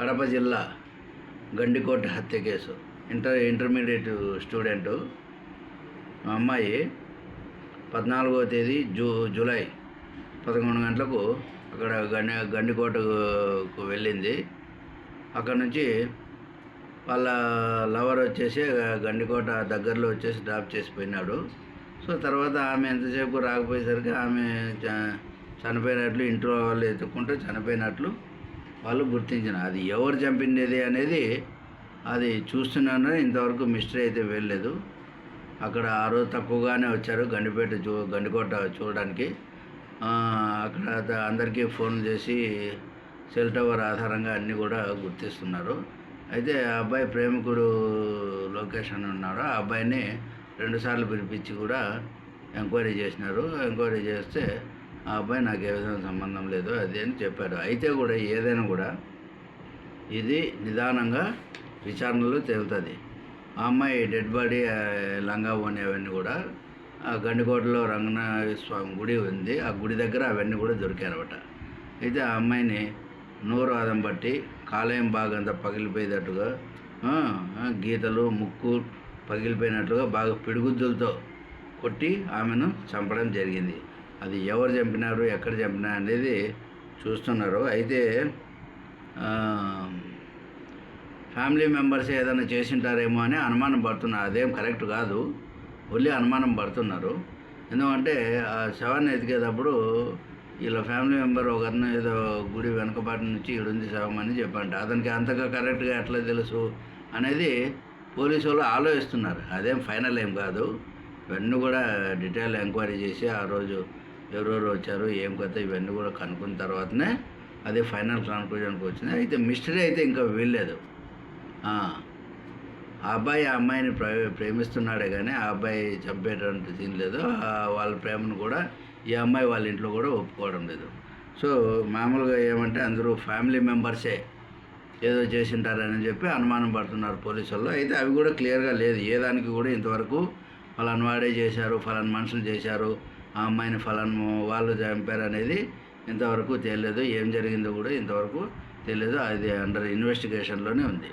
కడప జిల్లా గండికోట హత్య case. Inter intermediate student. మా అమ్మాయి పద్నాలుగో తేదీ జూ జూలై పదకొండు గంటలకు అక్కడ గండి గండికోటకు వెళ్ళింది. అక్కడ నుంచి వాళ్ళ లవర్ వచ్చేసి గండికోట దగ్గరలో వచ్చేసి డ్రాప్ చేసిపోయినాడు. సో తర్వాత ఆమె ఎంతసేపు రాకపోయేసరికి ఆమె చ- చనిపోయినట్లు ఇంట్లో వాళ్ళు ఎత్తుక్కుంటే చనిపోయినట్లు వాళ్ళు గుర్తించిన. అది ఎవరు చంపిండేది అనేది అది చూస్తున్నాను. ఇంతవరకు మిస్టరీ అయితే వెళ్ళలేదు. అక్కడ ఆ రోజు తక్కువగానే వచ్చారు గండిపేట చూ గండికోట చూడడానికి. అక్కడ అందరికీ ఫోన్ చేసి సెల్ టవర్ ఆధారంగా అన్నీ కూడా గుర్తిస్తున్నారు. అయితే ఆ అబ్బాయి ప్రేమికుడు లొకేషన్ ఉన్నాడు. ఆ అబ్బాయిని రెండుసార్లు పిలిపించి కూడా ఎంక్వైరీ చేసినారు. ఎంక్వైరీ చేస్తే ఆ అబ్బాయి నాకు ఏ విధంగా సంబంధం లేదు అది అని చెప్పాడు. అయితే కూడా ఏదైనా కూడా ఇది నిదానంగా విచారణలో తేలుతుంది. ఆ అమ్మాయి డెడ్ బాడీ లంగా ఓని అవన్నీ కూడా ఆ గండికోటలో రంగనాథ స్వామి గుడి ఉంది. ఆ గుడి దగ్గర అవన్నీ కూడా దొరికాయనమాట. అయితే ఆ అమ్మాయిని నోరు ఆదం బట్టి కాలేయం బాగంతా పగిలిపోయేటట్టుగా గీతలు ముక్కు పగిలిపోయినట్లుగా బాగా పిడుగుద్దులతో కొట్టి ఆమెను చంపడం జరిగింది. అది ఎవరు చంపినారు ఎక్కడ చంపినారు అనేది చూస్తున్నారు. అయితే ఫ్యామిలీ మెంబర్స్ ఏదైనా చేసింటారేమో అని అనుమానం పడుతున్నారు. అదేం కరెక్ట్ కాదు. ఓన్లీ అనుమానం పడుతున్నారు. ఎందుకంటే ఆ శవాన్ని ఎతికేటప్పుడు వీళ్ళ ఫ్యామిలీ మెంబర్ ఒక ఏదో గుడి వెనకపాటి నుంచి ఈడుంది శవం అని చెప్పంట. అతనికి అంతగా కరెక్ట్గా ఎట్లా తెలుసు అనేది పోలీసు వాళ్ళు ఆలోచిస్తున్నారు. అదేం ఫైనల్ ఏం కాదు. ఇవన్నీ కూడా డీటెయిల్ ఎంక్వైరీ చేసి ఆ రోజు ఎవరెవరు వచ్చారు ఏం కథ ఇవన్నీ కూడా కనుక్కున్న తర్వాతనే అది ఫైనల్ కన్క్లూజన్కి వచ్చింది. అయితే మిస్టరీ అయితే ఇంకా వీల్లేదు. ఆ ఆ అబ్బాయి ఆ అమ్మాయిని ప్రేమిస్తున్నాడే కానీ ఆ అబ్బాయి చంపేటటువంటి సీన్ లేదు. వాళ్ళ ప్రేమను కూడా ఈ అమ్మాయి వాళ్ళ ఇంట్లో కూడా ఒప్పుకోవడం లేదు. సో మామూలుగా ఏమంటే అందరూ ఫ్యామిలీ మెంబర్సే ఏదో చేసింటారని చెప్పి అనుమానం పడుతున్నారు పోలీసు వాళ్ళు. అయితే అవి కూడా క్లియర్గా లేదు. ఏ దానికి కూడా ఇంతవరకు ఫలాన్ వాడే చేశారు ఫలాన్ మనుషులు చేశారు ఆ అమ్మాయిని ఫలాను వాళ్ళు చంపారు అనేది ఇంతవరకు తెలియదు. ఏం జరిగిందో కూడా ఇంతవరకు తెలియదు. అది అండర్ ఇన్వెస్టిగేషన్లోనే ఉంది.